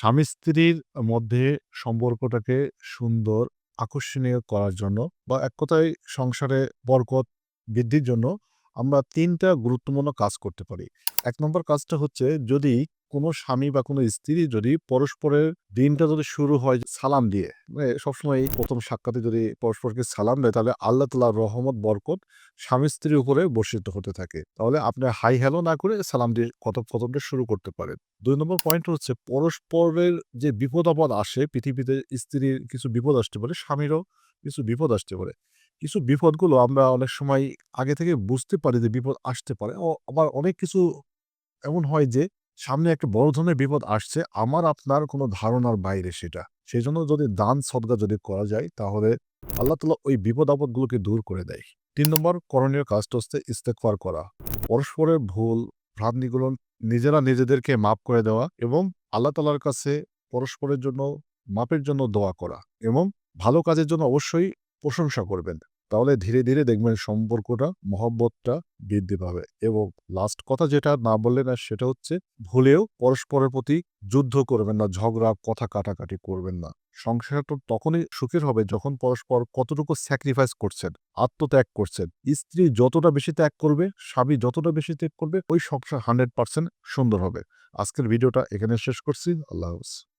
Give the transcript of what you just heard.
স্বামী স্ত্রীর মধ্যে সম্পর্কটাকে সুন্দর, আকর্ষণীয় করার জন্য বা এক কথায় সংসারে বরকত বৃদ্ধির জন্য আমরা তিনটা গুরুত্বপূর্ণ কাজ করতে পারি। এক নম্বর কাজটা হচ্ছে যদি কোনো স্বামী বা কোনো স্ত্রী যদি পরস্পরের দিনটা যদি শুরু হয় সালাম দিয়ে মানে সবসময় প্রথম সাক্ষাতে যদি পরস্পরকে সালাম দেয়, তাহলে আল্লাহ তালার রহমত, বরকত স্বামী স্ত্রীর উপরে বর্ষিত হতে থাকে। তাহলে আপনি হাই হ্যালো না করে সালাম দিয়ে কথোপকথনটা শুরু করতে পারেন। দুই নম্বর পয়েন্ট হচ্ছে পরস্পরের যে বিপদ আপদ আসে, পৃথিবীতে স্ত্রীর কিছু বিপদ আসতে পারে, স্বামীরও কিছু বিপদ আসতে পারে। কিছু বিপদগুলো আমরা অনেক সময় আগে থেকে বুঝতে পারি যে বিপদ আসতে পারে। ও আবার অনেক কিছু এমন হয় যে, সামনে একটা বড় ধরনের বিপদ আসছে, আমার, আপনার কোনো ধারণার বাইরে সেটা। সেই জন্য যদি দান সদগা যদি করা যায়, তাহলে আল্লাহ তালা ওই বিপদ আপদগুলোকে দূর করে দেয়। তিন নম্বর, করণীয় কাজটা হচ্ছে ইস্তেকফার করা। পরস্পরের ভুল, ভ্রান্তিগুলো নিজেরা নিজেদেরকে মাপ করে দেওয়া এবং আল্লাহ তালার কাছে পরস্পরের জন্য মাপের জন্য দোয়া করা এবং ভালো কাজের জন্য অবশ্যই প্রশংসা করবেন। তাহলে ধীরে ধীরে দেখবেন সম্পর্কটা, মহব্বতটা বৃদ্ধি পাবে এবং লাস্ট কথা যেটা না বললে না সেটা হচ্ছে ভুলেও পরস্পরের প্রতি যুদ্ধ করবেন না, ঝগড়া, কথা কাটাকাটি করবেন না। সংসারটা তখনই সুখের হবে যখন পরস্পর কতটুকু স্যাক্রিফাইস করছেন, আত্মত্যাগ করছেন। স্ত্রী যতটা বেশি ত্যাগ করবে, স্বামী যতটা বেশি ত্যাগ করবে, ওই সংসার হান্ড্রেড পার্সেন্ট সুন্দর হবে। আজকের ভিডিওটা এখানে শেষ করছি। আল্লাহ হাফেজ।